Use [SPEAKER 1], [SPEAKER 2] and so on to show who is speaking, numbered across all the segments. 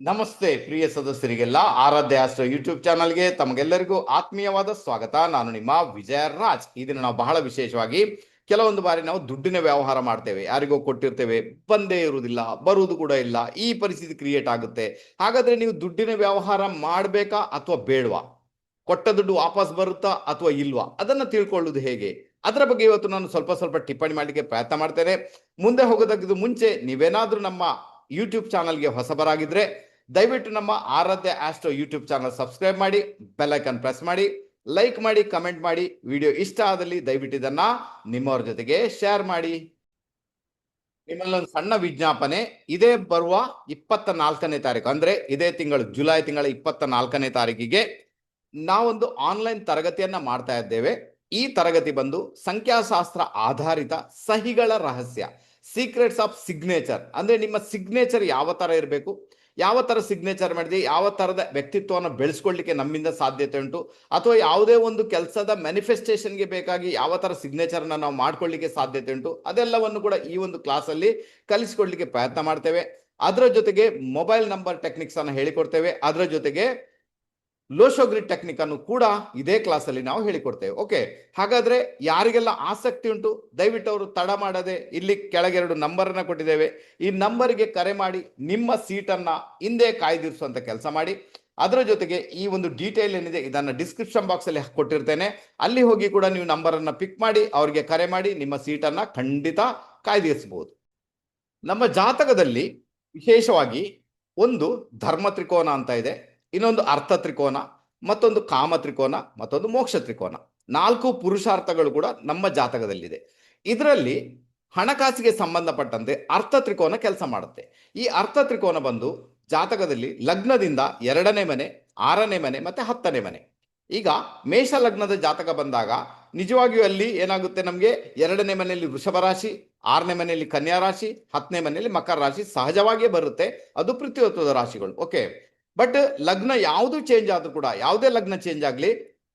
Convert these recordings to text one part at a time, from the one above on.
[SPEAKER 1] ನಮಸ್ತೆ, ಪ್ರಿಯ ಸದಸ್ಯರಿಗೆಲ್ಲ ಆರಾಧ್ಯ astro YouTube ಚಾನಲ್ಗೆ ತಮಗೆಲ್ಲರಿಗೂ ಆತ್ಮೀಯವಾದ ಸ್ವಾಗತ. ನಾನು ನಿಮ್ಮ ವಿಜಯ ರಾಜ್ ಇದನ್ನು ನಾವು ಬಹಳ ವಿಶೇಷವಾಗಿ ಕೆಲವೊಂದು ಬಾರಿ ನಾವು ದುಡ್ಡಿನ ವ್ಯವಹಾರ ಮಾಡ್ತೇವೆ. ಯಾರಿಗೋ ಕೊಟ್ಟಿರ್ತೇವೆ. ಬಂದೇ ಇರುವುದಿಲ್ಲ, ಬರುವುದು ಕೂಡ ಇಲ್ಲ. ಈ ಪರಿಸ್ಥಿತಿ ಕ್ರಿಯೇಟ್ ಆಗುತ್ತೆ. ಹಾಗಾದ್ರೆ ನೀವು ದುಡ್ಡಿನ ವ್ಯವಹಾರ ಮಾಡಬೇಕಾ ಅಥವಾ ಬೇಡವಾ? ಕೊಟ್ಟ ದುಡ್ಡು ವಾಪಸ್ ಬರುತ್ತಾ ಅಥವಾ ಇಲ್ವಾ? ಅದನ್ನ ತಿಳ್ಕೊಳ್ಳುವುದು ಹೇಗೆ? ಅದರ ಬಗ್ಗೆ ಇವತ್ತು ನಾನು ಸ್ವಲ್ಪ ಸ್ವಲ್ಪ ಟಿಪ್ಪಣಿ ಮಾಡಲಿಕ್ಕೆ ಪ್ರಯತ್ನ ಮಾಡ್ತೇನೆ. ಮುಂದೆ ಹೋಗೋದಕ್ಕಿಂತ ಮುಂಚೆ ನೀವೇನಾದ್ರೂ ನಮ್ಮ ಯೂಟ್ಯೂಬ್ ಚಾನಲ್ಗೆ ಹೊಸಬರಾಗಿದ್ರೆ ದಯವಿಟ್ಟು ನಮ್ಮ Aradhya astro YouTube channel subscribe ಮಾಡಿ, ಬೆಲ್ ಐಕನ್ ಪ್ರೆಸ್ ಮಾಡಿ, ಲೈಕ್ ಮಾಡಿ, ಕಮೆಂಟ್ ಮಾಡಿ. ವಿಡಿಯೋ ಇಷ್ಟ ಆದಲ್ಲಿ ದಯವಿಟ್ಟು ಇದನ್ನ ನಿಮ್ಮವ್ರ ಜೊತೆಗೆ ಶೇರ್ ಮಾಡಿ. ನಿಮ್ಮಲ್ಲೊಂದು ಸಣ್ಣ ವಿಜ್ಞಾಪನೆ, ಇದೇ ಬರುವ ಇಪ್ಪತ್ತ ನಾಲ್ಕನೇ ತಾರೀಕು, ಅಂದ್ರೆ ಇದೇ ತಿಂಗಳು, ಜುಲೈ ತಿಂಗಳ ಇಪ್ಪತ್ತ ನಾಲ್ಕನೇ ತಾರೀಕಿಗೆ ನಾವೊಂದು ಆನ್ಲೈನ್ ತರಗತಿಯನ್ನ ಮಾಡ್ತಾ ಇದ್ದೇವೆ. ಈ ತರಗತಿ ಬಂದು ಸಂಖ್ಯಾಶಾಸ್ತ್ರ ಆಧಾರಿತ ಸಹಿಗಳ ರಹಸ್ಯ. ಸೀಕ್ರೆಟ್ಸ್ ಆಫ್ ಸಿಗ್ನೇಚರ್ ಅಂದ್ರೆ ನಿಮ್ಮ ಸಿಗ್ನೇಚರ್ ಯಾವ ತರ ಇರಬೇಕು? ಯಾವ ತರ ಸಿಗ್ನೇಚರ್ ಮಾಡಿದೆ? ಯಾವ ತರದ ವ್ಯಕ್ತಿತ್ವವನ್ನು ಬೆಳೆಸ್ಕೊಳ್ಳಿಕ್ಕೆ ನಮ್ಮಿಂದ ಸಾಧ್ಯತೆ ಉಂಟು? ಅಥವಾ ಯಾವುದೇ ಒಂದು ಕೆಲಸದ ಮ್ಯಾನಿಫೆಸ್ಟೇಷನ್ಗೆ ಬೇಕಾಗಿ ಯಾವ ತರ ಸಿಗ್ನೇಚರ್ನ ನಾವು ಮಾಡ್ಕೊಳ್ಳಿಕ್ಕೆ ಸಾಧ್ಯತೆ ಉಂಟು? ಅದೆಲ್ಲವನ್ನು ಕೂಡ ಈ ಒಂದು ಕ್ಲಾಸಲ್ಲಿ ಕಲಿಸ್ಕೊಡ್ಲಿಕ್ಕೆ ಪ್ರಯತ್ನ ಮಾಡ್ತೇವೆ. ಅದರ ಜೊತೆಗೆ ಮೊಬೈಲ್ ನಂಬರ್ ಟೆಕ್ನಿಕ್ಸ್ ಅನ್ನು ಹೇಳಿಕೊಡ್ತೇವೆ. ಅದರ ಜೊತೆಗೆ ಲೋಶೋಗ್ರಿಡ್ ಟೆಕ್ನಿಕ್ ಅನ್ನು ಕೂಡ ಇದೇ ಕ್ಲಾಸಲ್ಲಿ ನಾವು ಹೇಳಿಕೊಡ್ತೇವೆ. ಓಕೆ ಹಾಗಾದ್ರೆ ಯಾರಿಗೆಲ್ಲ ಆಸಕ್ತಿ ಉಂಟು, ದಯವಿಟ್ಟು ಅವರು ತಡ ಮಾಡದೆ ಇಲ್ಲಿ ಕೆಳಗೆರಡು ನಂಬರ್ ಅನ್ನ ಕೊಟ್ಟಿದ್ದೇವೆ. ಈ ನಂಬರ್ಗೆ ಕರೆ ಮಾಡಿ ನಿಮ್ಮ ಸೀಟನ್ನ ಹಿಂದೆ ಕಾಯ್ದಿರಿಸುವಂತ ಕೆಲಸ ಮಾಡಿ. ಅದರ ಜೊತೆಗೆ ಈ ಒಂದು ಡೀಟೇಲ್ ಏನಿದೆ, ಇದನ್ನ ಡಿಸ್ಕ್ರಿಪ್ಷನ್ ಬಾಕ್ಸ್ ಅಲ್ಲಿ ಕೊಟ್ಟಿರ್ತೇನೆ. ಅಲ್ಲಿ ಹೋಗಿ ಕೂಡ ನೀವು ನಂಬರ್ ಅನ್ನ ಪಿಕ್ ಮಾಡಿ, ಅವರಿಗೆ ಕರೆ ಮಾಡಿ ನಿಮ್ಮ ಸೀಟನ್ನ ಖಂಡಿತ ಕಾಯ್ದಿರಿಸಬಹುದು. ನಮ್ಮ ಜಾತಕದಲ್ಲಿ ವಿಶೇಷವಾಗಿ ಒಂದು ಧರ್ಮ ತ್ರಿಕೋನ ಅಂತ ಇದೆ. ಇನ್ನೊಂದು ಅರ್ಥ ತ್ರಿಕೋನ, ಮತ್ತೊಂದು ಕಾಮ ತ್ರಿಕೋನ, ಮತ್ತೊಂದು ಮೋಕ್ಷ ತ್ರಿಕೋನ. ನಾಲ್ಕು ಪುರುಷಾರ್ಥಗಳು ಕೂಡ ನಮ್ಮ ಜಾತಕದಲ್ಲಿದೆ. ಇದರಲ್ಲಿ ಹಣಕಾಸಿಗೆ ಸಂಬಂಧಪಟ್ಟಂತೆ ಅರ್ಥ ತ್ರಿಕೋನ ಕೆಲಸ ಮಾಡುತ್ತೆ. ಈ ಅರ್ಥ ತ್ರಿಕೋನ ಬಂದು ಜಾತಕದಲ್ಲಿ ಲಗ್ನದಿಂದ ಎರಡನೇ ಮನೆ, ಆರನೇ ಮನೆ, ಮತ್ತೆ ಹತ್ತನೇ ಮನೆ. ಈಗ ಮೇಷ ಲಗ್ನದ ಜಾತಕ ಬಂದಾಗ ನಿಜವಾಗಿಯೂ ಅಲ್ಲಿ ಏನಾಗುತ್ತೆ ನಮಗೆ? ಎರಡನೇ ಮನೆಯಲ್ಲಿ ವೃಷಭ ರಾಶಿ, ಆರನೇ ಮನೆಯಲ್ಲಿ ಕನ್ಯಾ ರಾಶಿ, ಹತ್ತನೇ ಮನೆಯಲ್ಲಿ ಮಕರ ರಾಶಿ ಸಹಜವಾಗಿಯೇ ಬರುತ್ತೆ. ಅದು ಪೃಥ್ವಿತ್ವದ ರಾಶಿಗಳು. ಓಕೆ ಬಟ್ ಲಗ್ನ ಯಾವುದು ಚೇಂಜ್ ಆದ್ರೂ ಕೂಡ, ಯಾವುದೇ ಲಗ್ನ ಚೇಂಜ್ ಆಗಲಿ,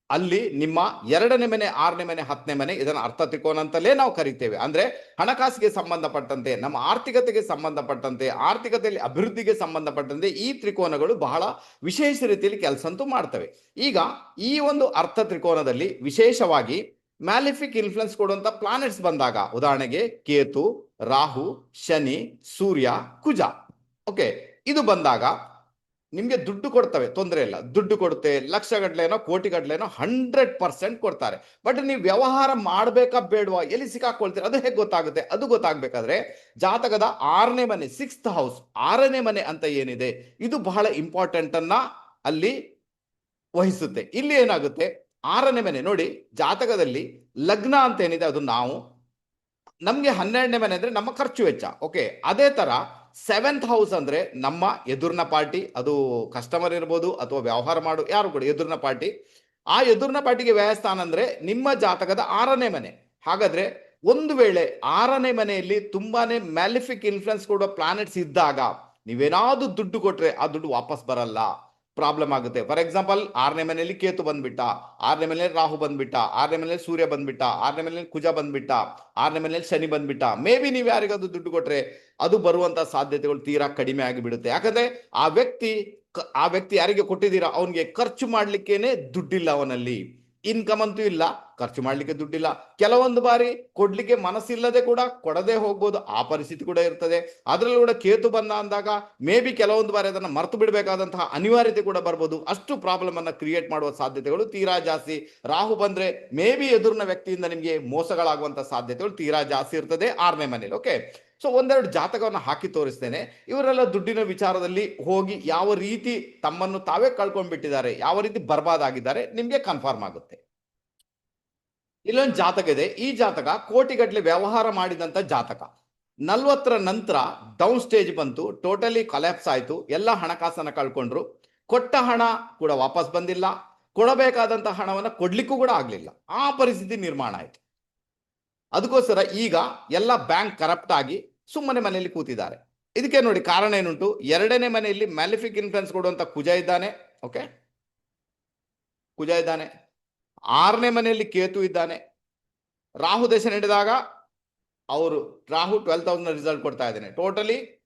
[SPEAKER 1] ಅಲ್ಲಿ ನಿಮ್ಮ ಎರಡನೇ ಮನೆ, ಆರನೇ ಮನೆ, ಹತ್ತನೇ ಮನೆ ಇದನ್ನು ಅರ್ಥ ತ್ರಿಕೋನ ಅಂತಲೇ ನಾವು ಕರಿತೇವೆ. ಅಂದ್ರೆ ಹಣಕಾಸಿಗೆ ಸಂಬಂಧಪಟ್ಟಂತೆ, ನಮ್ಮ ಆರ್ಥಿಕತೆಗೆ ಸಂಬಂಧಪಟ್ಟಂತೆ, ಆರ್ಥಿಕತೆಯಲ್ಲಿ ಅಭಿವೃದ್ಧಿಗೆ ಸಂಬಂಧಪಟ್ಟಂತೆ ಈ ತ್ರಿಕೋನಗಳು ಬಹಳ ವಿಶೇಷ ರೀತಿಯಲ್ಲಿ ಕೆಲಸ ಅಂತೂ ಮಾಡ್ತವೆ. ಈಗ ಈ ಒಂದು ಅರ್ಥ ತ್ರಿಕೋನದಲ್ಲಿ ವಿಶೇಷವಾಗಿ ಮ್ಯಾಲಿಫಿಕ್ ಇನ್ಫ್ಲುಯೆನ್ಸ್ ಕೊಡುವಂತ ಪ್ಲಾನೆಟ್ಸ್ ಬಂದಾಗ, ಉದಾಹರಣೆಗೆ ಕೇತು, ರಾಹು, ಶನಿ, ಸೂರ್ಯ, ಕುಜ. ಓಕೆ ಇದು ಬಂದಾಗ ನಿಮ್ಗೆ ದುಡ್ಡು ಕೊಡ್ತವೆ, ತೊಂದರೆ ಇಲ್ಲ. ದುಡ್ಡು ಕೊಡುತ್ತೆ, ಲಕ್ಷ ಗಟ್ಲೆನೋ ಕೋಟಿ ಗಟ್ಲೆನೋ ಹಂಡ್ರೆಡ್ ಪರ್ಸೆಂಟ್ ಕೊಡ್ತಾರೆ. ಬಟ್ ನೀವು ವ್ಯವಹಾರ ಮಾಡ್ಬೇಕಾ ಬೇಡವಾ? ಎಲ್ಲಿ ಸಿಕ್ಕಾಕೊಳ್ತೀರ? ಅದು ಹೇಗೆ ಗೊತ್ತಾಗುತ್ತೆ? ಅದು ಗೊತ್ತಾಗ್ಬೇಕಾದ್ರೆ ಜಾತಕದ ಆರನೇ ಮನೆ ಸಿಕ್ಸ್ತ್ ಹೌಸ್ ಆರನೇ ಮನೆ ಅಂತ ಏನಿದೆ, ಇದು ಬಹಳ ಇಂಪಾರ್ಟೆಂಟ್ ಅನ್ನ ಅಲ್ಲಿ ವಹಿಸುತ್ತೆ. ಇಲ್ಲಿ ಏನಾಗುತ್ತೆ? ಆರನೇ ಮನೆ, ನೋಡಿ, ಜಾತಕದಲ್ಲಿ ಲಗ್ನ ಅಂತ ಏನಿದೆ, ಅದು ನಾವು, ನಮ್ಗೆ ಹನ್ನೆರಡನೇ ಮನೆ ಅಂದ್ರೆ ನಮ್ಮ ಖರ್ಚು ವೆಚ್ಚ ಓಕೆ ಅದೇ ತರ ಸೆವೆಂತ್ ಹೌಸ್ ಅಂದ್ರೆ ನಮ್ಮ ಎದುರಿನ ಪಾರ್ಟಿ, ಅದು ಕಸ್ಟಮರ್ ಇರ್ಬೋದು ಅಥವಾ ವ್ಯವಹಾರ ಮಾಡು, ಯಾರು ಕೂಡ ಎದುರಿನ ಪಾರ್ಟಿ. ಆ ಎದುರಿನ ಪಾರ್ಟಿಗೆ ವ್ಯಯಸ್ಥಾನ ಅಂದ್ರೆ ನಿಮ್ಮ ಜಾತಕದ ಆರನೇ ಮನೆ. ಹಾಗಾದ್ರೆ ಒಂದು ವೇಳೆ ಆರನೇ ಮನೆಯಲ್ಲಿ ತುಂಬಾನೇ ಮ್ಯಾಲಿಫಿಕ್ ಇನ್ಫ್ಲುಯೆನ್ಸ್ ಕೊಡುವ ಪ್ಲಾನೆಟ್ಸ್ ಇದ್ದಾಗ ನೀವೇನಾದ್ರೂ ದುಡ್ಡು ಕೊಟ್ರೆ ಆ ದುಡ್ಡು ವಾಪಸ್ ಬರಲ್ಲ. ಪ್ರಾಬ್ಲಮ್ ಆಗುತ್ತೆ. ಫಾರ್ ಎಕ್ಸಾಂಪಲ್ ಆರನೇ ಮನೆಯಲ್ಲಿ ಕೇತು ಬಂದ್ಬಿಟ್ಟ, ಆರನೇ ಮನೆಯಲ್ಲಿ ರಾಹು ಬಂದ್ಬಿಟ್ಟ, ಆರನೇ ಮನೆಯಲ್ಲಿ ಸೂರ್ಯ ಬಂದ್ಬಿಟ್ಟ, ಆರನೇ ಮನೆಯಲ್ಲಿ ಕುಜ ಬಂದ್ಬಿಟ್ಟ, ಆರನೇ ಮನೆಯಲ್ಲಿ ಶನಿ ಬಂದ್ಬಿಟ್ಟ. ಮೇ ಬಿ ನೀವು ಯಾರಿಗಾದ್ರೂ ದುಡ್ಡು ಕೊಟ್ರೆ ಅದು ಬರುವಂತ ಸಾಧ್ಯತೆಗಳು ತೀರಾ ಕಡಿಮೆ ಆಗಿಬಿಡುತ್ತೆ. ಯಾಕಂದ್ರೆ ಆ ವ್ಯಕ್ತಿ ಆ ವ್ಯಕ್ತಿ ಯಾರಿಗೆ ಕೊಟ್ಟಿದ್ದೀರಾ? ಅವನಿಗೆ ಖರ್ಚು ಮಾಡ್ಲಿಕ್ಕೇನೆ ದುಡ್ಡಿಲ್ಲ ಅವನಲ್ಲಿ. ಇನ್ಕಮ್ ಅಂತೂ ಇಲ್ಲ, ಖರ್ಚು ಮಾಡ್ಲಿಕ್ಕೆ ದುಡ್ಡಿಲ್ಲ. ಕೆಲವೊಂದು ಬಾರಿ ಕೊಡ್ಲಿಕ್ಕೆ ಮನಸ್ಸಿಲ್ಲದೆ ಕೂಡ ಕೊಡದೆ ಹೋಗ್ಬೋದು, ಆ ಪರಿಸ್ಥಿತಿ ಕೂಡ ಇರ್ತದೆ. ಅದರಲ್ಲೂ ಕೂಡ ಕೇತು ಬಂದ ಅಂದಾಗ ಮೇ ಬಿ ಕೆಲವೊಂದು ಬಾರಿ ಅದನ್ನು ಮರೆತು ಬಿಡಬೇಕಾದಂತಹ ಅನಿವಾರ್ಯತೆ ಕೂಡ ಬರ್ಬೋದು. ಅಷ್ಟು ಪ್ರಾಬ್ಲಮ್ ಅನ್ನ ಕ್ರಿಯೇಟ್ ಮಾಡುವ ಸಾಧ್ಯತೆಗಳು ತೀರಾ ಜಾಸ್ತಿ. ರಾಹು ಬಂದ್ರೆ ಮೇ ಬಿ ಎದುರಿನ ವ್ಯಕ್ತಿಯಿಂದ ನಿಮಗೆ ಮೋಸಗಳಾಗುವಂತ ಸಾಧ್ಯತೆಗಳು ತೀರಾ ಜಾಸ್ತಿ ಇರ್ತದೆ, ಆರನೇ ಮನೇಲಿ ಓಕೆ ಸೊ ಒಂದೆರಡು ಜಾತಕವನ್ನು ಹಾಕಿ ತೋರಿಸ್ತೇನೆ. ಇವರೆಲ್ಲ ದುಡ್ಡಿನ ವಿಚಾರದಲ್ಲಿ ಹೋಗಿ ಯಾವ ರೀತಿ ತಮ್ಮನ್ನು ತಾವೇ ಕಳ್ಕೊಂಡ್ಬಿಟ್ಟಿದ್ದಾರೆ, ಯಾವ ರೀತಿ ಬರ್ಬಾದಾಗಿದ್ದಾರೆ ನಿಮಗೆ ಕನ್ಫರ್ಮ್ ಆಗುತ್ತೆ. ಇಲ್ಲೊಂದು ಜಾತಕ ಇದೆ. ಈ ಜಾತಕ ಕೋಟಿಗಟ್ಟಲೆ ವ್ಯವಹಾರ ಮಾಡಿದಂತ ಜಾತಕ. ನಲ್ವತ್ತರ ನಂತರ ಡೌನ್ ಸ್ಟೇಜ್ ಬಂತು ಟೋಟಲಿ ಕೊಲ್ಯಾಪ್ಸ್ ಆಯಿತು, ಎಲ್ಲ ಹಣಕಾಸನ್ನ ಕಳ್ಕೊಂಡ್ರು. ಕೊಟ್ಟ ಹಣ ಕೂಡ ವಾಪಸ್ ಬಂದಿಲ್ಲ. ಕೊಡಬೇಕಾದಂಥ ಹಣವನ್ನು ಕೊಡ್ಲಿಕ್ಕೂ ಕೂಡ ಆಗಲಿಲ್ಲ. ಆ ಪರಿಸ್ಥಿತಿ ನಿರ್ಮಾಣ ಆಯ್ತು. ಅದಕ್ಕೋಸ್ಕರ ಈಗ ಎಲ್ಲ ಬ್ಯಾಂಕ್ ಕರಪ್ಟ್ ಆಗಿ ಸುಮ್ಮನೆ ಮನೆಯಲ್ಲಿ ಕೂತಿದ್ದಾರೆ. ಇದಕ್ಕೆ ನೋಡಿ ಕಾರಣ ಏನುಂಟು? ಎರಡನೇ ಮನೆಯಲ್ಲಿ ಮ್ಯಾಲಿಫಿಕ್ ಇನ್ಫ್ಲುಯೆನ್ಸ್ ಕೊಡುವಂತ ಕುಜ ಇದ್ದಾನೆ ಓಕೆ ಕುಜ ಇದ್ದಾನೆ. ಆರನೇ ಮನೆಯಲ್ಲಿ ಕೇತು ಇದ್ದಾನೆ. ರಾಹು ದೇಶ ನಡೆದಾಗ ಅವರು, ರಾಹು ಟ್ವೆಲ್ ತೌಸಂಡ್ ರಿಸಲ್ಟ್ ಕೊಡ್ತಾ ಇದ್ದಾನೆ. ಟೋಟಲಿ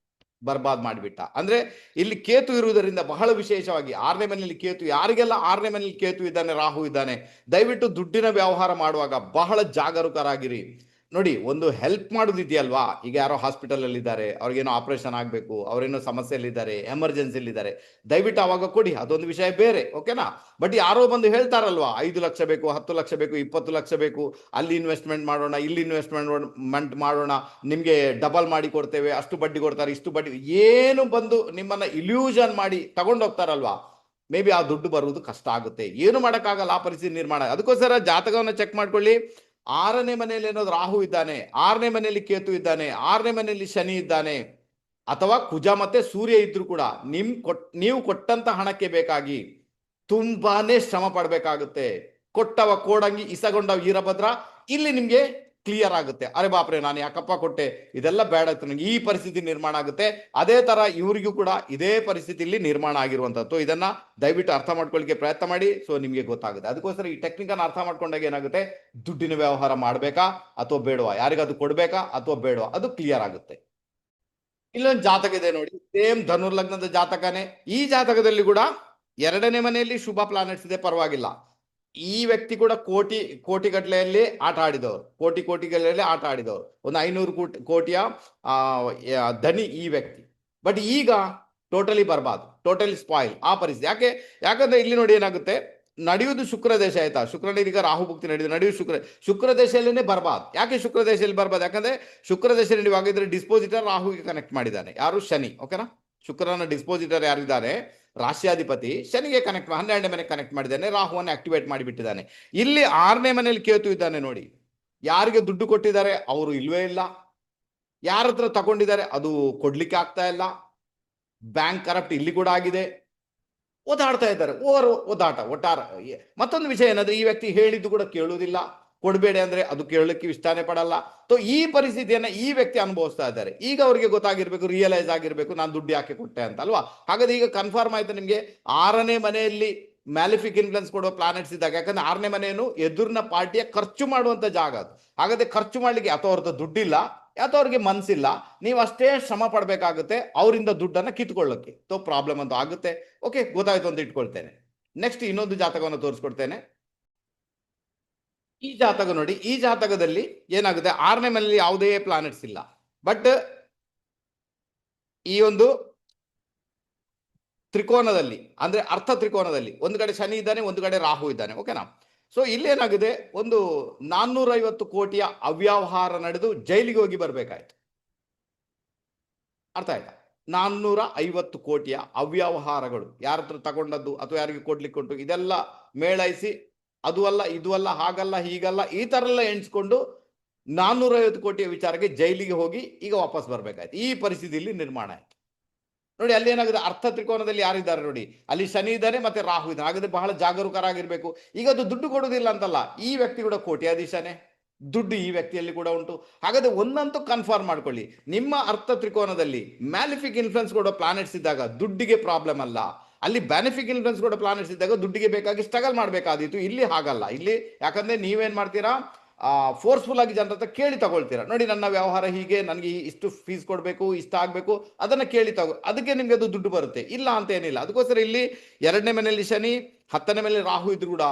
[SPEAKER 1] ಬರ್ಬಾದ್ ಮಾಡಿಬಿಟ್ಟ. ಅಂದ್ರೆ ಇಲ್ಲಿ ಕೇತು ಇರುವುದರಿಂದ ಬಹಳ ವಿಶೇಷವಾಗಿ ಆರನೇ ಮನೆಯಲ್ಲಿ ಕೇತು, ಯಾರಿಗೆಲ್ಲ ಆರನೇ ಮನೆಯಲ್ಲಿ ಕೇತು ಇದ್ದಾನೆ, ರಾಹು ಇದ್ದಾನೆ, ದಯವಿಟ್ಟು ದುಡ್ಡಿನ ವ್ಯವಹಾರ ಮಾಡುವಾಗ ಬಹಳ ಜಾಗರೂಕರಾಗಿರಿ. ನೋಡಿ, ಒಂದು ಹೆಲ್ಪ್ ಮಾಡೋದಿದೆಯಲ್ವಾ ಈಗ ಯಾರೋ ಹಾಸ್ಪಿಟಲಲ್ಲಿ ಇದ್ದಾರೆ ಅವ್ರಿಗೇನೋ ಆಪರೇಷನ್ ಆಗಬೇಕು, ಅವರೇನೋ ಸಮಸ್ಯೆಯಲ್ಲಿದ್ದಾರೆ ಎಮರ್ಜೆನ್ಸಿಲಿದ್ದಾರೆ ದಯವಿಟ್ಟು ಅವಾಗ ಕೊಡಿ, ಅದೊಂದು ವಿಷಯ ಬೇರೆ ಓಕೆನಾ ಬಟ್ ಯಾರೋ ಬಂದು ಹೇಳ್ತಾರಲ್ವಾ, ಐದು ಲಕ್ಷ ಬೇಕು, ಹತ್ತು ಲಕ್ಷ ಬೇಕು, ಇಪ್ಪತ್ತು ಲಕ್ಷ ಬೇಕು, ಅಲ್ಲಿ ಇನ್ವೆಸ್ಟ್ಮೆಂಟ್ ಮಾಡೋಣ, ಇಲ್ಲಿ ಇನ್ವೆಸ್ಟ್ಮೆಂಟ್ ಮಾಡೋಣ, ನಿಮಗೆ ಡಬಲ್ ಮಾಡಿ ಕೊಡ್ತೇವೆ, ಅಷ್ಟು ಬಡ್ಡಿ ಕೊಡ್ತಾರೆ, ಇಷ್ಟು ಬಡ್ಡಿ, ಏನು ಬಂದು ನಿಮ್ಮನ್ನು ಇಲ್ಯೂಷನ್ ಮಾಡಿ ತಗೊಂಡು ಹೋಗ್ತಾರಲ್ವಾ? ಮೇ ಬಿ ಆ ದುಡ್ಡು ಬರುವುದು ಕಷ್ಟ ಆಗುತ್ತೆ. ಏನು ಮಾಡೋಕ್ಕಾಗಲ್ಲ ಆ ಪರಿಸ್ಥಿತಿ ನಿರ್ಮಾಣ, ಅದಕ್ಕೋಸ್ಕರ ಜಾತಕವನ್ನು ಚೆಕ್ ಮಾಡ್ಕೊಳ್ಳಿ. ಆರನೇ ಮನೆಯಲ್ಲಿ ಏನಾದ್ರು ರಾಹು ಇದ್ದಾನೆ, ಆರನೇ ಮನೆಯಲ್ಲಿ ಕೇತು ಇದ್ದಾನೆ, ಆರನೇ ಮನೆಯಲ್ಲಿ ಶನಿ ಇದ್ದಾನೆ, ಅಥವಾ ಕುಜ ಮತ್ತೆ ಸೂರ್ಯ ಇದ್ರು ಕೂಡ ನಿಮ್ ಕೊಟ್, ನೀವು ಕೊಟ್ಟಂತ ಹಣಕ್ಕೆ ಬೇಕಾಗಿ ತುಂಬಾನೇ ಶ್ರಮ ಪಡ್ಬೇಕಾಗುತ್ತೆ. ಕೊಟ್ಟವ ಕೋಡಂಗಿ ಇಸಗೊಂಡವ ವೀರಭದ್ರ ಇಲ್ಲಿ ನಿಮ್ಗೆ ಕ್ಲಿಯರ್ ಆಗುತ್ತೆ. ಅರೆ ಬಾಪ್ರೆ, ನಾನು ಯಾಕಪ್ಪ ಕೊಟ್ಟೆ? ಇದೆಲ್ಲ ಬೇಡ ಇತ್ತು. ನಂಗೆ ಈ ಪರಿಸ್ಥಿತಿ ನಿರ್ಮಾಣ ಆಗುತ್ತೆ. ಅದೇ ತರ ಇವರಿಗೂ ಕೂಡ ಇದೇ ಪರಿಸ್ಥಿತಿಯಲ್ಲಿ ನಿರ್ಮಾಣ ಆಗಿರುವಂತದ್ದು ಇದನ್ನ ದಯವಿಟ್ಟು ಅರ್ಥ ಮಾಡ್ಕೊಳ್ಳಿಕ್ಕೆ ಪ್ರಯತ್ನ ಮಾಡಿ. ಸೊ ನಿಮಗೆ ಗೊತ್ತಾಗುತ್ತೆ. ಅದಕ್ಕೋಸ್ಕರ ಈ ಟೆಕ್ನಿಕ್ ಅನ್ನು ಅರ್ಥ ಮಾಡ್ಕೊಂಡಾಗ ಏನಾಗುತ್ತೆ? ದುಡ್ಡಿನ ವ್ಯವಹಾರ ಮಾಡ್ಬೇಕಾ? ಅಥವಾ ಬೇಡವಾ? ಯಾರಿಗಾದ್ರು ಕೊಡ್ಬೇಕಾ? ಅಥವಾ ಬೇಡವಾ? ಅದು ಕ್ಲಿಯರ್ ಆಗುತ್ತೆ. ಇಲ್ಲೊಂದು ಜಾತಕ ಇದೆ ನೋಡಿ. ಸೇಮ್ ಧನುರ್ಲಗ್ನದ ಜಾತಕನೇ. ಈ ಜಾತಕದಲ್ಲಿ ಕೂಡ ಎರಡನೇ ಮನೆಯಲ್ಲಿ ಶುಭ ಪ್ಲಾನೆಟ್ಸ್ ಇದೆ. ಪರವಾಗಿಲ್ಲ. ಈ ವ್ಯಕ್ತಿ ಕೂಡ ಕೋಟಿ ಕೋಟಿ ಗಟ್ಟಲೆಯಲ್ಲಿ ಆಟ ಆಡಿದವರು. ಕೋಟಿ ಕೋಟಿಗಳಲ್ಲಿ ಆಟ ಆಡಿದವರು. ಒಂದು ಐನೂರು ಕೋಟಿ, ಕೋಟಿಯ ಧನಿ ಈ ವ್ಯಕ್ತಿ. ಬಟ್ ಈಗ ಟೋಟಲಿ ಬರ್ಬಾದ್ ಟೋಟಲಿ ಸ್ಪಾಯಿಲ್ ಆ ಪರಿಸ್ಥಿತಿ. ಯಾಕೆ, ಯಾಕಂದ್ರೆ ಇಲ್ಲಿ ನೋಡಿ ಏನಾಗುತ್ತೆ? ನಡೆಯುವುದು ಶುಕ್ರ ದೇಶ ಆಯ್ತಾ? ಶುಕ್ರನಿಗೆ ರಾಹು ಭಕ್ತಿ ನಡೆಯುದು ನಡೆಯುವ ಶುಕ್ರ ಶುಕ್ರ ದೇಶದಲ್ಲೇ ಬರ್ಬಾದ್ ಯಾಕೆ ಶುಕ್ರ ದೇಶದಲ್ಲಿ ಬರ್ಬಾದ್ ಯಾಕಂದ್ರೆ ಶುಕ್ರ ದೇಶ ನಡೆಯುವಾಗ ಇದ್ರೆ ಡಿಸ್ಪೋಸಿಟರ್ ರಾಹುಗೆ ಕನೆಕ್ಟ್ ಮಾಡಿದ್ದಾನೆ. ಯಾರು? ಶನಿ. ಓಕೆನಾ ಶುಕ್ರನ ಡಿಸ್ಪೋಸಿಟರ್ ಯಾರಿದ್ದಾರೆ? ರಾಶ್ಯಾಧಿಪತಿ ಶನಿಗೆ ಕನೆಕ್ಟ್ ಹನ್ನೆರಡನೇ ಮನೆಗೆ ಕನೆಕ್ಟ್ ಮಾಡಿದ್ದಾನೆ, ರಾಹುವನ್ನು ಆಕ್ಟಿವೇಟ್ ಮಾಡಿಬಿಟ್ಟಿದ್ದಾನೆ. ಇಲ್ಲಿ ಆರನೇ ಮನೆಯಲ್ಲಿ ಕೇತು ಇದ್ದಾನೆ ನೋಡಿ. ಯಾರಿಗೆ ದುಡ್ಡು ಕೊಟ್ಟಿದ್ದಾರೆ? ಅವರು ಇಲ್ವೇ ಇಲ್ಲ. ಯಾರ ಹತ್ರ ತಗೊಂಡಿದ್ದಾರೆ? ಅದು ಕೊಡ್ಲಿಕ್ಕೆ ಆಗ್ತಾ ಇಲ್ಲ. ಬ್ಯಾಂಕ್ ಕರಪ್ಟ್ ಇಲ್ಲಿ ಕೂಡ ಆಗಿದೆ. ಓದಾಡ್ತಾ ಇದ್ದಾರೆ. ಓವರ್ ಓದಾಟ ಒಟ್ಟಾರ ಮತ್ತೊಂದು ವಿಷಯ ಏನಂದ್ರೆ, ಈ ವ್ಯಕ್ತಿ ಹೇಳಿದ್ದು ಕೂಡ ಕೇಳುವುದಿಲ್ಲ. ಕೊಡಬೇಡಿ ಅಂದ್ರೆ ಅದು ಕೇಳಲಿಕ್ಕೆ ಇಷ್ಟಾನೇ ಪಡಲ್ಲ. ಸೊ ಈ ಪರಿಸ್ಥಿತಿಯನ್ನ ಈ ವ್ಯಕ್ತಿ ಅನುಭವಿಸ್ತಾ ಇದ್ದಾರೆ. ಈಗ ಅವರಿಗೆ ಗೊತ್ತಾಗಿರ್ಬೇಕು ರಿಯಲೈಸ್ ಆಗಿರ್ಬೇಕು, ನಾನು ದುಡ್ಡು ಯಾಕೆ ಕೊಟ್ಟೆ ಅಂತ ಅಲ್ವಾ ಹಾಗಾದ್ರೆ ಈಗ ಕನ್ಫರ್ಮ್ ಆಯ್ತು ನಿಮ್ಗೆ? ಆರನೇ ಮನೆಯಲ್ಲಿ ಮ್ಯಾಲಿಫಿಕ್ ಇನ್ಫ್ಲುಯೆನ್ಸ್ ಕೊಡುವ ಪ್ಲಾನೆಟ್ಸ್ ಇದ್ದಾಗ, ಯಾಕಂದ್ರೆ ಆರನೇ ಮನೆಯನ್ನು ಎದುರಿನ ಪಾರ್ಟಿಯ ಖರ್ಚು ಮಾಡುವಂತ ಜಾಗ ಅದು. ಹಾಗಾದ್ರೆ ಖರ್ಚು ಮಾಡ್ಲಿಕ್ಕೆ ಅಥವಾ ಅವ್ರದ್ದು ದುಡ್ಡಿಲ್ಲ ಅಥವಾ ಅವ್ರಿಗೆ ಮನ್ಸಿಲ್ಲ, ನೀವು ಅಷ್ಟೇ ಶ್ರಮ ಪಡ್ಬೇಕಾಗುತ್ತೆ ಅವರಿಂದ ದುಡ್ಡನ್ನ ಕಿತ್ಕೊಳ್ಳೋಕೆ. ಸೊ ಪ್ರಾಬ್ಲಮ್ ಅಂತ ಆಗುತ್ತೆ. ಓಕೆ ಗೊತ್ತಾಯ್ತು ಅಂತ ಇಟ್ಕೊಳ್ತೇನೆ. ನೆಕ್ಸ್ಟ್ ಇನ್ನೊಂದು ಜಾತಕವನ್ನು ತೋರಿಸ್ಕೊಡ್ತೇನೆ. ಈ ಜಾತಕ ನೋಡಿ, ಈ ಜಾತಕದಲ್ಲಿ ಏನಾಗುತ್ತೆ? ಆರನೇ ಮನೆಯಲ್ಲಿ ಯಾವುದೇ ಪ್ಲಾನೆಟ್ಸ್ ಇಲ್ಲ. ಬಟ್ ಈ ಒಂದು ತ್ರಿಕೋನದಲ್ಲಿ, ಅಂದ್ರೆ ಅರ್ಥ ತ್ರಿಕೋನದಲ್ಲಿ, ಒಂದು ಕಡೆ ಶನಿ ಇದ್ದಾನೆ, ಒಂದು ಕಡೆ ರಾಹು ಇದ್ದಾನೆ ಓಕೆನಾ ಸೊ ಇಲ್ಲೇನಾಗಿದೆ ಒಂದು ನಾನ್ನೂರೈವತ್ತು ಕೋಟಿಯ ಅವ್ಯವಹಾರ ನಡೆದು ಜೈಲಿಗೆ ಹೋಗಿ ಬರ್ಬೇಕಾಯ್ತು. ಅರ್ಥ ಆಯ್ತಾ? ನಾನ್ನೂರ ಐವತ್ತು ಕೋಟಿಯ ಅವ್ಯವಹಾರಗಳು ಯಾರ ಹತ್ರ ತಗೊಂಡದ್ದು ಅಥವಾ ಯಾರಿಗೆ ಕೊಡ್ಲಿಕ್ಕೆ ಉಂಟು, ಇದೆಲ್ಲ ಮೇಳೈಸಿ ಅದು ಅಲ್ಲ, ಇದು ಅಲ್ಲ, ಹಾಗಲ್ಲ, ಹೀಗಲ್ಲ, ಈ ಥರ ಎಲ್ಲ ಎಣಿಸ್ಕೊಂಡು ನಾನ್ನೂರೈವತ್ತು ಕೋಟಿಯ ವಿಚಾರಕ್ಕೆ ಜೈಲಿಗೆ ಹೋಗಿ ಈಗ ವಾಪಸ್ ಬರಬೇಕಾಯ್ತು. ಈ ಪರಿಸ್ಥಿತಿಯಲ್ಲಿ ನಿರ್ಮಾಣ ಆಯ್ತು. ನೋಡಿ, ಅಲ್ಲಿ ಏನಾಗಿದೆ? ಅರ್ಥ ತ್ರಿಕೋನದಲ್ಲಿ ಯಾರಿದ್ದಾರೆ ನೋಡಿ? ಅಲ್ಲಿ ಶನಿ ಇದ್ದಾರೆ ಮತ್ತೆ ರಾಹು ಇದ್ದಾರೆ ಹಾಗಾದ್ರೆ ಬಹಳ ಜಾಗರೂಕರಾಗಿರ್ಬೇಕು. ಈಗ ಅದು ದುಡ್ಡು ಕೊಡೋದಿಲ್ಲ ಅಂತಲ್ಲ, ಈ ವ್ಯಕ್ತಿ ಕೂಡ ಕೋಟ್ಯಾಧೀಶನೇ. ದುಡ್ಡು ಈ ವ್ಯಕ್ತಿಯಲ್ಲಿ ಕೂಡ ಉಂಟು. ಹಾಗಾದ್ರೆ ಒಂದಂತೂ ಕನ್ಫರ್ಮ್ ಮಾಡ್ಕೊಳ್ಳಿ. ನಿಮ್ಮ ಅರ್ಥ ತ್ರಿಕೋನದಲ್ಲಿ ಮ್ಯಾಲಿಫಿಕ್ ಇನ್ಫ್ಲುಯೆನ್ಸ್ ಕೊಡೋ ಪ್ಲಾನೆಟ್ಸ್ ಇದ್ದಾಗ ದುಡ್ಡಿಗೆ ಪ್ರಾಬ್ಲಮ್ ಅಲ್ಲ. ಅಲ್ಲಿ ಬೆನಿಫಿಕ್ ಇನ್ಫ್ಲೂಯೆನ್ಸ್ ಕೂಡ ಪ್ಲಾನೆಟ್ಸ್ ಇದ್ದಾಗ ದುಡ್ಡಿಗೆ ಬೇಕಾಗಿ ಸ್ಟ್ರಗಲ್ ಮಾಡಬೇಕಾದೀತು. ಇಲ್ಲಿ ಹಾಗಲ್ಲ. ಇಲ್ಲಿ ಯಾಕಂದ್ರೆ ನೀವೇನ್ ಮಾಡ್ತೀರಾ? ಫೋರ್ಸ್ಫುಲ್ ಆಗಿ ಜನರ ಕೇಳಿ ತಗೊಳ್ತೀರಾ? ನೋಡಿ, ನನ್ನ ವ್ಯವಹಾರ ಹೀಗೆ, ನನಗೆ ಇಷ್ಟು ಫೀಸ್ ಕೊಡಬೇಕು, ಇಷ್ಟ ಆಗಬೇಕು, ಅದನ್ನು ಕೇಳಿ ತಗೋ ಅದಕ್ಕೆ ನಿಮಗೆ ಅದು ದುಡ್ಡು ಬರುತ್ತೆ. ಇಲ್ಲ ಅಂತ ಏನಿಲ್ಲ. ಅದಕ್ಕೋಸ್ಕರ ಇಲ್ಲಿ ಎರಡನೇ ಮನೆಯಲ್ಲಿ ಶನಿ ಹತ್ತನೇ ಮೇಲೆ ರಾಹು ಇದ್ರು ಕೂಡ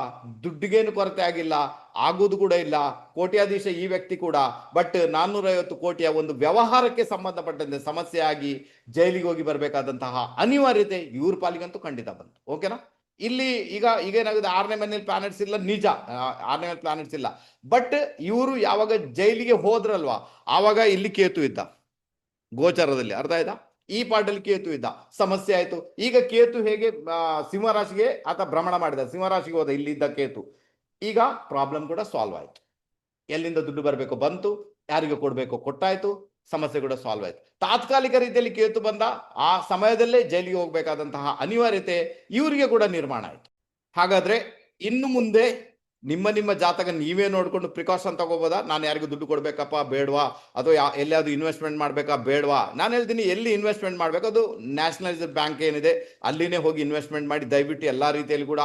[SPEAKER 1] ದುಡ್ಡಿಗೇನು ಕೊರತೆ ಆಗಿಲ್ಲ, ಆಗೋದು ಕೂಡ ಇಲ್ಲ, ಕೋಟ್ಯಾಧೀಶ ಈ ವ್ಯಕ್ತಿ ಕೂಡ. ಬಟ್ ನಾನ್ನೂರೈವತ್ತು ಕೋಟಿಯ ಒಂದು ವ್ಯವಹಾರಕ್ಕೆ ಸಂಬಂಧಪಟ್ಟಂತೆ ಸಮಸ್ಯೆ ಆಗಿ ಜೈಲಿಗೆ ಹೋಗಿ ಬರಬೇಕಾದಂತಹ ಅನಿವಾರ್ಯತೆ ಇವ್ರ ಪಾಲಿಗಂತೂ ಖಂಡಿತ ಬಂತು. ಓಕೆನಾ ಇಲ್ಲಿ ಈಗ ಈಗ ಏನಾಗುತ್ತೆ? ಆರನೇ ಮನೇಲಿ ಪ್ಲಾನೆಟ್ಸ್ ಇಲ್ಲ, ನಿಜ. ಆರನೇ ಮನೇಲಿ ಪ್ಲಾನೆಟ್ಸ್ ಇಲ್ಲ. ಬಟ್ ಇವರು ಯಾವಾಗ ಜೈಲಿಗೆ ಹೋದ್ರಲ್ವಾ? ಆವಾಗ ಇಲ್ಲಿ ಕೇತು ಇದ್ದ ಗೋಚರದಲ್ಲಿ. ಅರ್ಥ ಆಯ್ತಾ? ಈ ಪಾರ್ಟಲ್ಲಿ ಕೇತು ಇದ್ದ, ಸಮಸ್ಯೆ ಆಯ್ತು. ಈಗ ಕೇತು ಹೇಗೆ ಸಿಂಹರಾಶಿಗೆ ಆತ ಭ್ರಮಣ ಮಾಡಿದ ಸಿಂಹರಾಶಿಗೆ ಹೋದ, ಇಲ್ಲಿದ್ದ ಕೇತು. ಈಗ ಪ್ರಾಬ್ಲಮ್ ಕೂಡ ಸಾಲ್ವ್ ಆಯ್ತು. ಎಲ್ಲಿಂದ ದುಡ್ಡು ಬರಬೇಕು? ಬಂತು. ಯಾರಿಗೆ ಕೊಡಬೇಕು? ಕೊಟ್ಟಾಯ್ತು. ಸಮಸ್ಯೆ ಕೂಡ ಸಾಲ್ವ್ ಆಯ್ತು. ತಾತ್ಕಾಲಿಕ ರೀತಿಯಲ್ಲಿ ಕೇತು ಬಂದ, ಆ ಸಮಯದಲ್ಲೇ ಜೈಲಿಗೆ ಹೋಗ್ಬೇಕಾದಂತಹ ಅನಿವಾರ್ಯತೆ ಇವರಿಗೆ ಕೂಡ ನಿರ್ಮಾಣ ಆಯ್ತು. ಹಾಗಾದ್ರೆ ಇನ್ನು ಮುಂದೆ ನಿಮ್ಮ ನಿಮ್ಮ ಜಾತಕ ನೀವೇ ನೋಡ್ಕೊಂಡು ಪ್ರಿಕಾಷನ್ ತಗೋಬೋದಾ? ನಾನು ಯಾರಿಗೂ ದುಡ್ಡು ಕೊಡ್ಬೇಕಪ್ಪ, ಬೇಡವಾ? ಅಥವಾ ಯಾ ಇನ್ವೆಸ್ಟ್ಮೆಂಟ್ ಮಾಡ್ಬೇಕಾ, ಬೇಡವಾ? ನಾನು ಹೇಳ್ತೀನಿ, ಎಲ್ಲಿ ಇನ್ವೆಸ್ಟ್ಮೆಂಟ್ ಮಾಡ್ಬೇಕು? ಅದು ನ್ಯಾಷನಲೈಸ್ಡ್ ಬ್ಯಾಂಕ್ ಏನಿದೆ. ಅಲ್ಲಿನೇ ಹೋಗಿ ಇನ್ವೆಸ್ಟ್ಮೆಂಟ್ ಮಾಡಿ ದಯವಿಟ್ಟು ಎಲ್ಲಾ ರೀತಿಯಲ್ಲಿ ಕೂಡ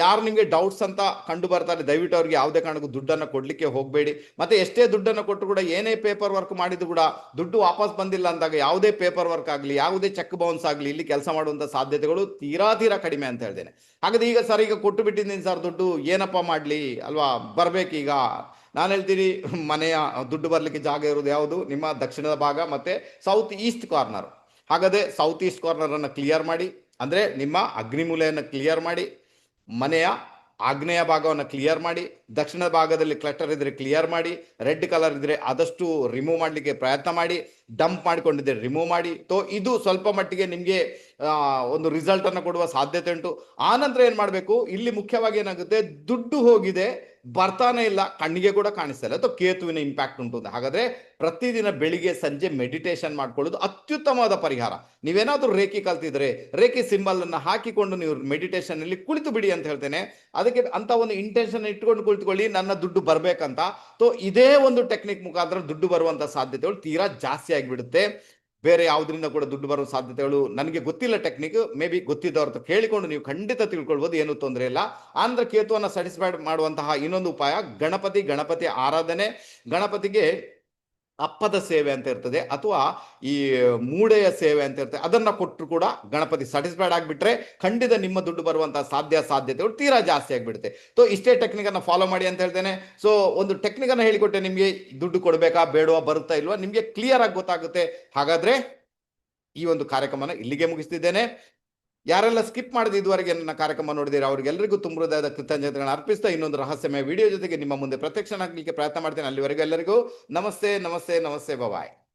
[SPEAKER 1] ಯಾರು ನಿಮಗೆ ಡೌಟ್ಸ್ ಅಂತ ಕಂಡು ಬರ್ತಾರೆ, ದಯವಿಟ್ಟು ಅವ್ರಿಗೆ ಯಾವುದೇ ಕಾರಣಕ್ಕೂ ದುಡ್ಡನ್ನು ಕೊಡಲಿಕ್ಕೆ ಹೋಗಬೇಡಿ. ಮತ್ತೆ ಎಷ್ಟೇ ದುಡ್ಡನ್ನು ಕೊಟ್ಟು ಕೂಡ ಏನೇ ಪೇಪರ್ ವರ್ಕ್ ಮಾಡಿದ್ರು ಕೂಡ ದುಡ್ಡು ವಾಪಸ್ ಬಂದಿಲ್ಲ ಅಂದಾಗ ಯಾವುದೇ ಪೇಪರ್ ವರ್ಕ್ ಆಗಲಿ, ಯಾವುದೇ ಚೆಕ್ ಬೌನ್ಸ್ ಆಗಲಿ, ಇಲ್ಲಿ ಕೆಲಸ ಮಾಡುವಂಥ ಸಾಧ್ಯತೆಗಳು ತೀರಾ ತೀರಾ ಕಡಿಮೆ ಅಂತ ಹೇಳ್ತೇನೆ. ಹಾಗಾದ್ರೆ ಈಗ ಸರ್, ಈಗ ಕೊಟ್ಟು ಬಿಟ್ಟಿದ್ದೀನಿ ಸರ್ ದುಡ್ಡು, ಏನಪ್ಪ ಮಾಡಲಿ? ಅಲ್ವಾ ಈಗ ನಾನು ಹೇಳ್ತೀನಿ, ಮನೆಯ ದುಡ್ಡು ಬರಲಿಕ್ಕೆ ಜಾಗ ಇರೋದು ಯಾವುದು? ನಿಮ್ಮ ದಕ್ಷಿಣದ ಭಾಗ ಮತ್ತೆ ಸೌತ್ ಈಸ್ಟ್ ಕಾರ್ನರ್ ಹಾಗಾದ್ರೆ ಸೌತ್ ಈಸ್ಟ್ ಕಾರ್ನರ್ ಅನ್ನು ಕ್ಲಿಯರ್ ಮಾಡಿ, ಅಂದ್ರೆ ನಿಮ್ಮ ಅಗ್ನಿಮೂಲೆಯನ್ನು ಕ್ಲಿಯರ್ ಮಾಡಿ ಮನೆಯ ಆಗ್ನೇಯ ಭಾಗವನ್ನು ಕ್ಲಿಯರ್ ಮಾಡಿ ದಕ್ಷಿಣ ಭಾಗದಲ್ಲಿ ಕ್ಲಟರ್ ಇದ್ರೆ ಕ್ಲಿಯರ್ ಮಾಡಿ ರೆಡ್ ಕಲರ್ ಇದ್ರೆ ಆದಷ್ಟು ರಿಮೂವ್ ಮಾಡಲಿಕ್ಕೆ ಪ್ರಯತ್ನ ಮಾಡಿ ಡಂಪ್ ಮಾಡಿಕೊಂಡಿದ್ದೀರಿ ರಿಮೂವ್ ಮಾಡಿ. ತೋ, ಇದು ಸ್ವಲ್ಪ ಮಟ್ಟಿಗೆ ನಿಮಗೆ ಒಂದು ರಿಸಲ್ಟ್ ಅನ್ನು ಕೊಡುವ ಸಾಧ್ಯತೆ ಉಂಟು. ಆನಂತರ ಏನ್ ಮಾಡಬೇಕು? ಇಲ್ಲಿ ಮುಖ್ಯವಾಗಿ ಏನಾಗುತ್ತೆ? ದುಡ್ಡು ಹೋಗಿದೆ, ಬರ್ತಾನೆ ಇಲ್ಲ, ಕಣ್ಣಿಗೆ ಕೂಡ ಕಾಣಿಸ್ತಾ ಇಲ್ಲ. ಅಥವಾ ಕೇತುವಿನ ಇಂಪ್ಯಾಕ್ಟ್ ಉಂಟು ಅಂತ. ಹಾಗಾದ್ರೆ ಪ್ರತಿದಿನ ಬೆಳಿಗ್ಗೆ, ಸಂಜೆ ಮೆಡಿಟೇಷನ್ ಮಾಡ್ಕೊಳ್ಳೋದು ಅತ್ಯುತ್ತಮವಾದ ಪರಿಹಾರ. ನೀವೇನಾದ್ರೂ ರೇಖಿ ಕಲ್ತಿದ್ರೆ, ರೇಖಿ ಸಿಂಬಲ್ ಅನ್ನ ಹಾಕಿಕೊಂಡು ನೀವು ಮೆಡಿಟೇಷನ್ ಅಲ್ಲಿ ಕುಳಿತು ಬಿಡಿ ಅಂತ ಹೇಳ್ತೇನೆ. ಅದಕ್ಕೆ ಅಂತ ಒಂದು ಇಂಟೆನ್ಷನ್ ಇಟ್ಕೊಂಡು ಕುಳಿತುಕೊಳ್ಳಿ, ನನ್ನ ದುಡ್ಡು ಬರ್ಬೇಕಂತ. ತೋ, ಇದೇ ಒಂದು ಟೆಕ್ನಿಕ್ ಮುಖಾಂತರ ದುಡ್ಡು ಬರುವಂತ ಸಾಧ್ಯತೆಗಳು ತೀರಾ ಜಾಸ್ತಿ ಆಗಿಬಿಡುತ್ತೆ ಬೇರೆ ಯಾವುದರಿಂದ ಕೂಡ ದುಡ್ಡು ಬರೋ ಸಾಧ್ಯತೆಗಳು ನನಗೆ ಗೊತ್ತಿಲ್ಲ ಟೆಕ್ನಿಕ್ ಮೇ ಬಿ ಗೊತ್ತಿದ್ದವ್ರ ಕೇಳಿಕೊಂಡು ನೀವು ಖಂಡಿತ ತಿಳ್ಕೊಳ್ಬೋದು, ಏನು ತೊಂದರೆ ಇಲ್ಲ. ಆಂಧ್ರ ಕೇತುವನ್ನು ಸ್ಯಾಟಿಸ್ಫೈಡ್ ಮಾಡುವಂತಹ ಇನ್ನೊಂದು ಉಪಾಯ, ಗಣಪತಿ ಗಣಪತಿ ಆರಾಧನೆ. ಗಣಪತಿಗೆ ಅಪ್ಪದ ಸೇವೆ ಅಂತ ಇರ್ತದೆ ಅಥವಾ ಈ ಮೂಡೆಯ ಸೇವೆ ಅಂತ ಇರ್ತದೆ, ಅದನ್ನ ಕೊಟ್ಟರು ಕೂಡ ಗಣಪತಿ ಸ್ಯಾಟಿಸ್ಫೈಡ್ ಆಗಿಬಿಟ್ರೆ ಖಂಡಿತ ನಿಮ್ಮ ದುಡ್ಡು ಬರುವಂತಹ ಸಾಧ್ಯ ಸಾಧ್ಯತೆಗಳು ತೀರಾ ಜಾಸ್ತಿ ಆಗಿಬಿಡುತ್ತೆ. ಸೊ ಇಷ್ಟೇ ಟೆಕ್ನಿಕನ್ನು ಫಾಲೋ ಮಾಡಿ ಅಂತ ಹೇಳ್ತೇನೆ. ಸೊ ಒಂದು ಟೆಕ್ನಿಕ್ ಅನ್ನ ಹೇಳಿಕೊಟ್ಟೆ ನಿಮಗೆ, ದುಡ್ಡು ಕೊಡಬೇಕಾ, ಬೇಡವಾ, ಬರುತ್ತಾ ಇಲ್ವಾ, ನಿಮಗೆ ಕ್ಲಿಯರ್ ಆಗಿ ಗೊತ್ತಾಗುತ್ತೆ. ಹಾಗಾದ್ರೆ ಈ ಒಂದು ಕಾರ್ಯಕ್ರಮನ ಇಲ್ಲಿಗೆ ಮುಗಿಸ್ತಿದ್ದೇನೆ. ಯಾರೆಲ್ಲ ಸ್ಕಿಪ್ ಮಾಡಿದ ಇದುವರೆಗೆ ನನ್ನ ಕಾರ್ಯಕ್ರಮ ನೋಡಿದಿರಿ ಅವರಿಗೆಲ್ಲರಿಗೂ ತುಂಬ ಹೃದಯದ ಕೃತಜ್ಞತೆಗಳನ್ನು ಅರ್ಪಿಸ್ತಾ ಇನ್ನೊಂದು ರಹಸ್ಯಮಯ ವಿಡಿಯೋ ಜೊತೆಗೆ ನಿಮ್ಮ ಮುಂದೆ ಪ್ರತ್ಯಕ್ಷನಾಗಲಿಕ್ಕೆ ಪ್ರಯತ್ನ ಮಾಡ್ತೇನೆ. ಅಲ್ಲಿವರೆಗೂ ಎಲ್ಲರಿಗೂ ನಮಸ್ತೆ ನಮಸ್ತೆ ನಮಸ್ತೆ ಬಾಯ್